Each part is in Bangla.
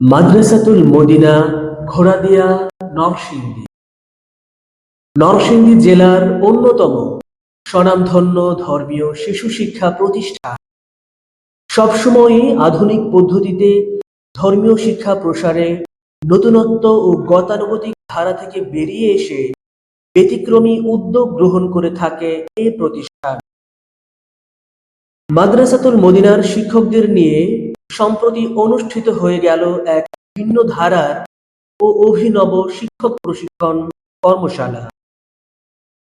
মাদ্রাসাতুল মদিনা, ঘোড়াদিয়া, নরসিংদী। নরসিংদী জেলার অন্যতম স্বনামধন্য ধর্মীয় শিশু শিক্ষা প্রতিষ্ঠান। সবসময়ই আধুনিক পদ্ধতিতে ধর্মীয় শিক্ষা প্রসারে নতুনত্ব ও গতানুগতিক ধারা থেকে বেরিয়ে এসে ব্যতিক্রমী উদ্যোগ গ্রহণ করে থাকে এ প্রতিষ্ঠান। মাদ্রাসাতুল মদিনার শিক্ষকদের নিয়ে সম্প্রতি অনুষ্ঠিত হয়ে গেল এক ভিন্ন ধারার ও অভিনব শিক্ষক প্রশিক্ষণ কর্মশালা।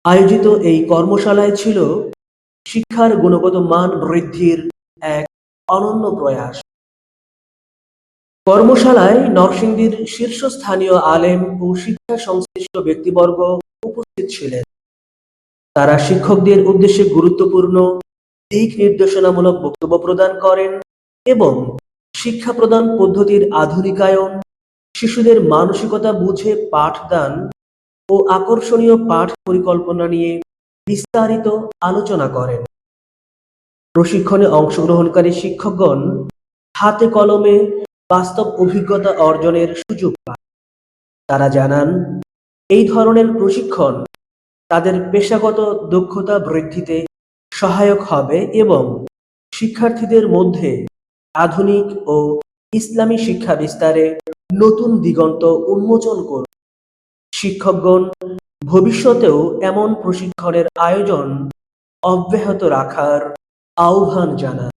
আয়োজিত এই কর্মশালায় ছিল শিক্ষার গুণগত মান বৃদ্ধির এক অনন্য প্রয়াস। কর্মশালায় নরসিংদীর শীর্ষস্থানীয় আলেম ও শিক্ষা সংশ্লিষ্ট ব্যক্তিবর্গ উপস্থিত ছিলেন। তারা শিক্ষকদের উদ্দেশ্যে গুরুত্বপূর্ণ দিক নির্দেশনামূলক বক্তব্য প্রদান করেন এবং শিক্ষা প্রদান পদ্ধতির আধুনিকায়ন, শিশুদের মানসিকতা বুঝে পাঠদান ও আকর্ষণীয় পাঠ পরিকল্পনা নিয়ে বিস্তারিত আলোচনা করেন। প্রশিক্ষণে অংশগ্রহণকারী শিক্ষকগণ হাতে কলমে বাস্তব অভিজ্ঞতা অর্জনের সুযোগ পান। তারা জানান, এই ধরনের প্রশিক্ষণ তাদের পেশাগত দক্ষতা বৃদ্ধিতে সহায়ক হবে এবং শিক্ষার্থীদের মধ্যে আধুনিক ও ইসলামী শিক্ষা বিস্তারে নতুন দিগন্ত উন্মোচন করবে শিক্ষকগণ ভবিষ্যতেও এমন প্রশিক্ষণের আয়োজন অব্যাহত রাখার আহ্বান জানান।